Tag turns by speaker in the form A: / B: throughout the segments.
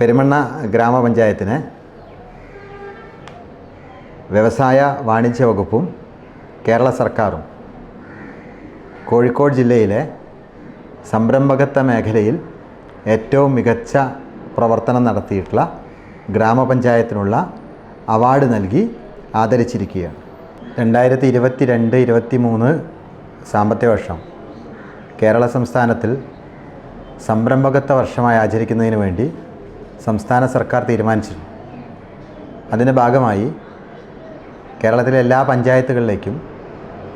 A: പെരുമണ്ണ ഗ്രാമപഞ്ചായത്തിന് വ്യവസായ വാണിജ്യ വകുപ്പും കേരള സർക്കാരും കോഴിക്കോട് ജില്ലയിലെ സംരംഭകത്വ മേഖലയിൽ ഏറ്റവും മികച്ച പ്രവർത്തനം നടത്തിയിട്ടുള്ള ഗ്രാമപഞ്ചായത്തിനുള്ള അവാർഡ് നൽകി ആദരിച്ചിരിക്കുകയാണ്. രണ്ടായിരത്തി ഇരുപത്തി രണ്ട് ഇരുപത്തി മൂന്ന് സാമ്പത്തിക വർഷം കേരള സംസ്ഥാനത്തിൽ സംരംഭകത്വ വർഷമായി ആചരിക്കുന്നതിന് വേണ്ടി സംസ്ഥാന സർക്കാർ തീരുമാനിച്ചിരുന്നു. അതിന്റെ ഭാഗമായി കേരളത്തിലെ എല്ലാ പഞ്ചായത്തുകളിലേക്കും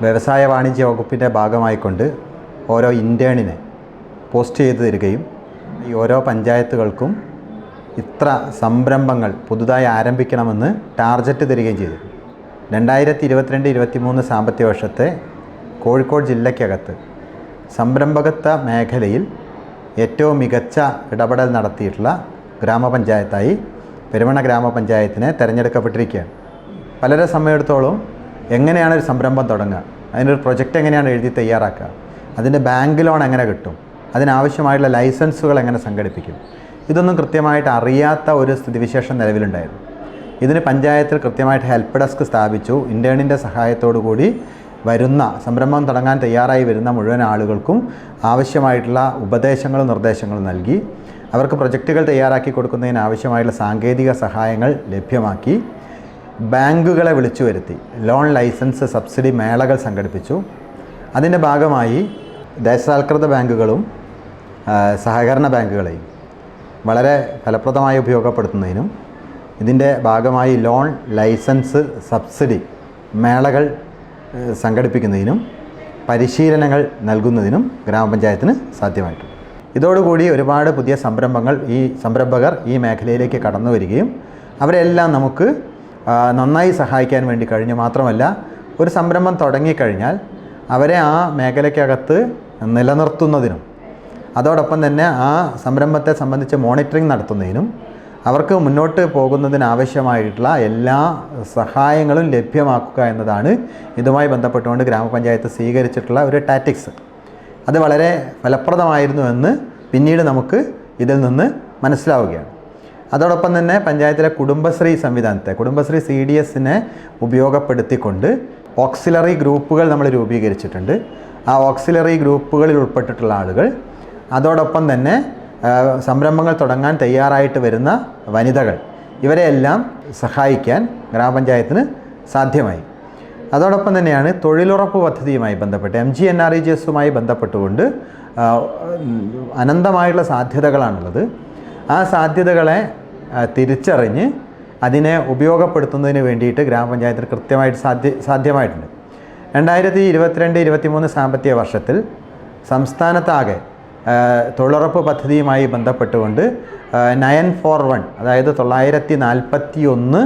A: വ്യവസായ വാണിജ്യ വകുപ്പിന്റെ ഭാഗമായിക്കൊണ്ട് ഓരോ ഇന്റേണിനെ പോസ്റ്റ് ചെയ്തു തരികയും ഈ ഓരോ പഞ്ചായത്തുകൾക്കും ഇത്ര സംരംഭങ്ങൾ പുതുതായി ആരംഭിക്കണമെന്ന് ടാർജറ്റ് തരികയും ചെയ്തു. രണ്ടായിരത്തി ഇരുപത്തിരണ്ട് ഇരുപത്തി മൂന്ന് സാമ്പത്തിക വർഷത്തെ കോഴിക്കോട് ജില്ലയ്ക്കകത്ത് സംരംഭകത്വ മേഖലയിൽ ഏറ്റവും മികച്ച ഇടപെടൽ നടത്തിയിട്ടുള്ള ഗ്രാമപഞ്ചായത്തായി പെരുമണ ഗ്രാമപഞ്ചായത്തിനെ തിരഞ്ഞെടുക്കപ്പെട്ടിരിക്കുകയാണ്. പലരെ സമയത്തോളം എങ്ങനെയാണ് ഒരു സംരംഭം തുടങ്ങുക? അതിനൊരു പ്രൊജക്റ്റ് എങ്ങനെയാണ് എഴുതി തയ്യാറാക്കുക? അതിന്റെ ബാങ്ക് ലോൺ എങ്ങനെ കിട്ടും? അതിനാവശ്യമായിട്ടുള്ള ലൈസൻസുകൾ എങ്ങനെ സംഘടിപ്പിക്കും? ഇതൊന്നും കൃത്യമായിട്ട് അറിയാത്ത ഒരു സ്ഥിതിവിശേഷം നിലവിലുണ്ടായിരുന്നു. ഇതിന് പഞ്ചായത്തിൽ കൃത്യമായിട്ട് ഹെൽപ്പ് ഡെസ്ക് സ്ഥാപിച്ചു. ഇന്റേണിന്റെ സഹായത്തോടു കൂടി വരുന്ന സംരംഭം തുടങ്ങാൻ തയ്യാറായി വരുന്ന മുഴുവൻ ആളുകൾക്കും ആവശ്യമായിട്ടുള്ള ഉപദേശങ്ങളും നിർദ്ദേശങ്ങളും നൽകി. അവർക്ക് പ്രൊജക്റ്റുകൾ തയ്യാറാക്കി കൊടുക്കുന്നതിന് ആവശ്യമായുള്ള സാങ്കേതിക സഹായങ്ങൾ ലഭ്യമാക്കി. ബാങ്കുകളെ വിളിച്ചു വരുത്തി. ലോൺ ലൈസൻസ് സബ്സിഡി മേളകൾ സംഘടിപ്പിച്ചു. അതിന്റെ ഭാഗമായി ദേശസാൽകൃത ബാങ്കുകളും സഹകരണ ബാങ്കുകളെയും വളരെ ഫലപ്രദമായി ഉപയോഗപ്പെടുത്തുന്നതിനും ഇതിന്റെ ഭാഗമായി ലോൺ ലൈസൻസ് സബ്സിഡി മേളകൾ സംഘടിപ്പിക്കുന്നതിനും പരിശീലനങ്ങൾ നൽകുന്നതിനും ഗ്രാമപഞ്ചായത്തിന് സാധ്യമായിട്ടുണ്ട്. ഇതോടുകൂടി ഒരുപാട് പുതിയ സംരംഭങ്ങൾ ഈ സംരംഭകർ ഈ മേഖലയിലേക്ക് കടന്നു വരികയും അവരെല്ലാം നമുക്ക് നന്നായി സഹായിക്കാൻ വേണ്ടി കഴിഞ്ഞു. മാത്രമല്ല ഒരു സംരംഭം തുടങ്ങിക്കഴിഞ്ഞാൽ അവരെ ആ മേഖലയ്ക്കകത്ത് നിലനിർത്തുന്നതിനും അതോടൊപ്പം തന്നെ ആ സംരംഭത്തെ സംബന്ധിച്ച് മോണിറ്ററിംഗ് നടത്തുന്നതിനും അവർക്ക് മുന്നോട്ട് പോകുന്നതിനാവശ്യമായിട്ടുള്ള എല്ലാ സഹായങ്ങളും ലഭ്യമാക്കുക എന്നതാണ് ഇതുമായി ബന്ധപ്പെട്ടുകൊണ്ട് ഗ്രാമപഞ്ചായത്ത് സ്വീകരിച്ചിട്ടുള്ള ഒരു ടാറ്റിക്സ്. അത് വളരെ ഫലപ്രദമായിരുന്നു എന്ന് പിന്നീട് നമുക്ക് ഇതിൽ നിന്ന് മനസ്സിലാവുകയാണ്. അതോടൊപ്പം തന്നെ പഞ്ചായത്തിലെ കുടുംബശ്രീ സംവിധാനത്തെ കുടുംബശ്രീ സി ഡി എസിനെ ഉപയോഗപ്പെടുത്തിക്കൊണ്ട് ഓക്സിലറി ഗ്രൂപ്പുകൾ നമ്മൾ രൂപീകരിച്ചിട്ടുണ്ട്. ആ ഓക്സിലറി ഗ്രൂപ്പുകളിൽ ഉൾപ്പെട്ടിട്ടുള്ള ആളുകൾ അതോടൊപ്പം തന്നെ സംരംഭങ്ങൾ തുടങ്ങാൻ തയ്യാറായിട്ട് വരുന്ന വനിതകൾ ഇവരെയെല്ലാം സഹായിക്കാൻ ഗ്രാമപഞ്ചായത്തിന് സാധ്യമായി. അതോടൊപ്പം തന്നെയാണ് തൊഴിലുറപ്പ് പദ്ധതിയുമായി ബന്ധപ്പെട്ട് M G N R E G എസുമായി ബന്ധപ്പെട്ടുകൊണ്ട് അനന്തമായുള്ള സാധ്യതകളാണുള്ളത്. ആ സാധ്യതകളെ തിരിച്ചറിഞ്ഞ് അതിനെ ഉപയോഗപ്പെടുത്തുന്നതിന് വേണ്ടിയിട്ട് ഗ്രാമപഞ്ചായത്തിന് കൃത്യമായിട്ട് സാധ്യ സാധ്യമായിട്ടുണ്ട്. രണ്ടായിരത്തി ഇരുപത്തിരണ്ട് ഇരുപത്തിമൂന്ന് സാമ്പത്തിക വർഷത്തിൽ സംസ്ഥാനത്താകെ തൊഴിലുറപ്പ് പദ്ധതിയുമായി ബന്ധപ്പെട്ടുകൊണ്ട് നയൻ ഫോർ വൺ അതായത് തൊള്ളായിരത്തി നാൽപ്പത്തി ഒന്ന്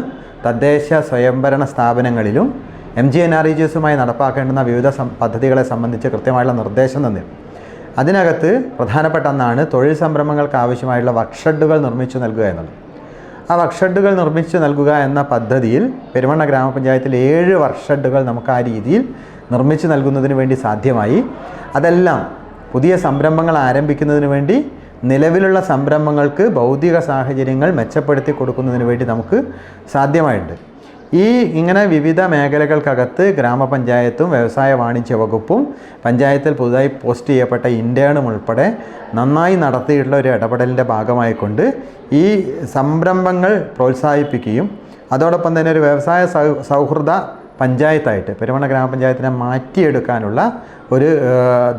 A: തദ്ദേശ സ്വയംഭരണ സ്ഥാപനങ്ങളിലും M G N R E G എസുമായി നടപ്പാക്കേണ്ടുന്ന വിവിധ പദ്ധതികളെ സംബന്ധിച്ച് കൃത്യമായുള്ള നിർദ്ദേശം തന്നിരുന്നു. അതിനകത്ത് പ്രധാനപ്പെട്ട ഒന്നാണ് തൊഴിൽ സംരംഭങ്ങൾക്ക് ആവശ്യമായുള്ള വർക്ക്ഷെഡുകൾ നിർമ്മിച്ചു നൽകുക എന്നുള്ളത്. ആ വർക്ക്ഷെഡുകൾ നിർമ്മിച്ചു നൽകുക എന്ന പദ്ധതിയിൽ പെരുമണ്ണ ഗ്രാമപഞ്ചായത്തിൽ ഏഴ് വർക്ക്ഷെഡുകൾ നമുക്ക് ആ രീതിയിൽ നിർമ്മിച്ചു നൽകുന്നതിന് വേണ്ടി സാധ്യമായി. അതെല്ലാം പുതിയ സംരംഭങ്ങൾ ആരംഭിക്കുന്നതിന് വേണ്ടി നിലവിലുള്ള സംരംഭങ്ങൾക്ക് ഭൗതിക സാഹചര്യങ്ങൾ മെച്ചപ്പെടുത്തി കൊടുക്കുന്നതിന് വേണ്ടി നമുക്ക് സാധ്യമായിട്ടുണ്ട്. ഈ ഇങ്ങനെ വിവിധ മേഖലകൾക്കകത്ത് ഗ്രാമപഞ്ചായത്തും വ്യവസായ വാണിജ്യ വകുപ്പും പഞ്ചായത്തിൽ പുതുതായി പോസ്റ്റ് ചെയ്യപ്പെട്ട ഇന്റേണും ഉൾപ്പെടെ നന്നായി നടത്തിയിട്ടുള്ള ഒരു ഇടപെടലിന്റെ ഭാഗമായിക്കൊണ്ട് ഈ സംരംഭങ്ങൾ പ്രോത്സാഹിപ്പിക്കുകയും അതോടൊപ്പം തന്നെ ഒരു വ്യവസായ സൗഹൃദ പഞ്ചായത്തായിട്ട് പെരുമണ ഗ്രാമപഞ്ചായത്തിനെ മാറ്റിയെടുക്കാനുള്ള ഒരു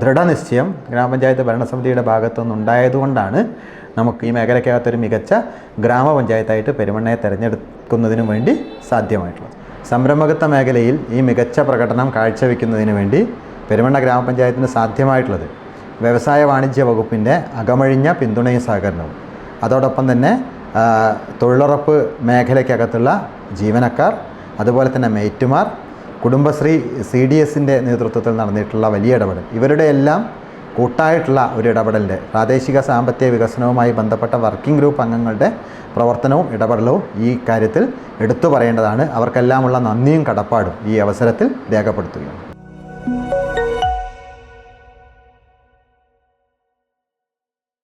A: ദൃഢനിശ്ചയം ഗ്രാമപഞ്ചായത്ത് ഭരണസമിതിയുടെ ഭാഗത്തു നിന്നുണ്ടായതുകൊണ്ടാണ് നമുക്ക് ഈ മേഖലയ്ക്കകത്തൊരു മികച്ച ഗ്രാമപഞ്ചായത്തായിട്ട് പെരുമണ്ണയെ തിരഞ്ഞെടുക്കുന്നതിനു വേണ്ടി സാധ്യമായിട്ടുള്ളത്. സംരംഭകത്വ മേഖലയിൽ ഈ മികച്ച പ്രകടനം കാഴ്ചവെക്കുന്നതിന് വേണ്ടി പെരുമണ്ണ ഗ്രാമപഞ്ചായത്തിന് സാധ്യമായിട്ടുള്ളത് വ്യവസായ വാണിജ്യ വകുപ്പിന്റെ അകമഴിഞ്ഞ പിന്തുണയും സഹകരണവും. അതോടൊപ്പം തന്നെ തൊഴിലുറപ്പ് മേഖലയ്ക്കകത്തുള്ള ജീവനക്കാർ അതുപോലെ തന്നെ മേറ്റുമാർ കുടുംബശ്രീ സി ഡി എസിന്റെ നേതൃത്വത്തിൽ നടന്നിട്ടുള്ള വലിയ ഇടപെടൽ. ഇവരുടെ എല്ലാം കൂട്ടായിട്ടുള്ള ഒരു ഇടപെടലിന്റെ പ്രാദേശിക സാമ്പത്തിക വികസനവുമായി ബന്ധപ്പെട്ട വർക്കിംഗ് ഗ്രൂപ്പ് അംഗങ്ങളുടെ പ്രവർത്തനവും ഇടപെടലും ഈ കാര്യത്തിൽ എടുത്തു പറയേണ്ടതാണ്. അവർക്കെല്ലാമുള്ള നന്ദിയും കടപ്പാടും ഈ അവസരത്തിൽ രേഖപ്പെടുത്തുകയാണ്.